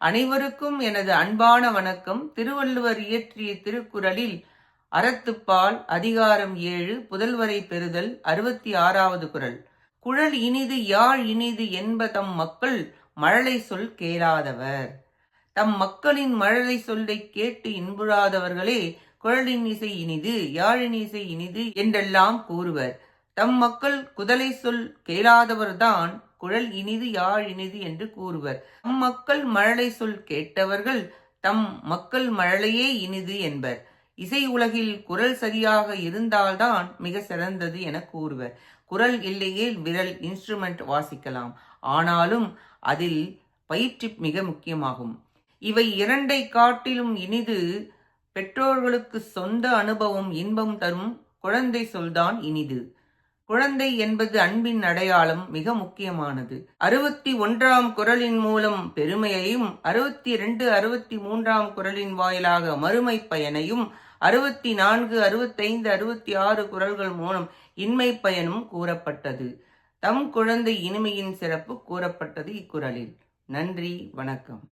அனைவருக்கும் எனது அன்பான வணக்கம். திருவள்ளுவர் இயற்றிய திருக்குறளில் அறத்துப்பால் அதிகாரம் ஏழு புதல்வரை பெறுதல் அறுபத்தி ஆறாவது குறள். குழல் இனிது யாழ் இனிது என்ப தம் மக்கள் மழலை சொல் கேளாதவர். தம் மக்களின் மழலை சொல்லை கேட்டு இன்புறாதவர்களே குழலின் இசை இனிது யாழின் இசை இனிது என்றெல்லாம் கூறுவர். தம் மக்கள் குதலை சொல் கேளாதவர்தான் குழல் இனிது யாழ் இனிது என்று கூறுவர். தம் மக்கள் மழலை சொல் கேட்டவர்கள் தம் மக்கள் மழலையே இனிது என்பர். இசை உலகில் குரல் சரியாக இருந்தால்தான் மிக சிறந்தது என கூறுவர். குரல் இல்லையே விரல் இன்ஸ்ட்ருமெண்ட் வாசிக்கலாம். ஆனாலும் அதில் பயிற்சி மிக முக்கியமாகும். இவை இரண்டை காட்டிலும் இனிது பெற்றோர்களுக்கு சொந்த அனுபவம் இன்பம் தரும் குழந்தை சொல்தான் இனிது. குழந்தை என்பது அன்பின் அடையாளம் மிக முக்கியமானது. அறுபத்தி ஒன்றாம் குரலின் மூலம் பெருமையையும் அறுபத்தி இரண்டு அறுபத்தி மூன்றாம் குரலின் வாயிலாக மறுமை பயனையும் அறுபத்தி நான்கு அறுபத்தைந்து அறுபத்தி ஆறு குரல்கள் மூலம் இன்மை பயனும் கூறப்பட்டது. தம் குழந்தை இனிமையின் சிறப்பு கூறப்பட்டது இக்குறளில் நன்றி வணக்கம்.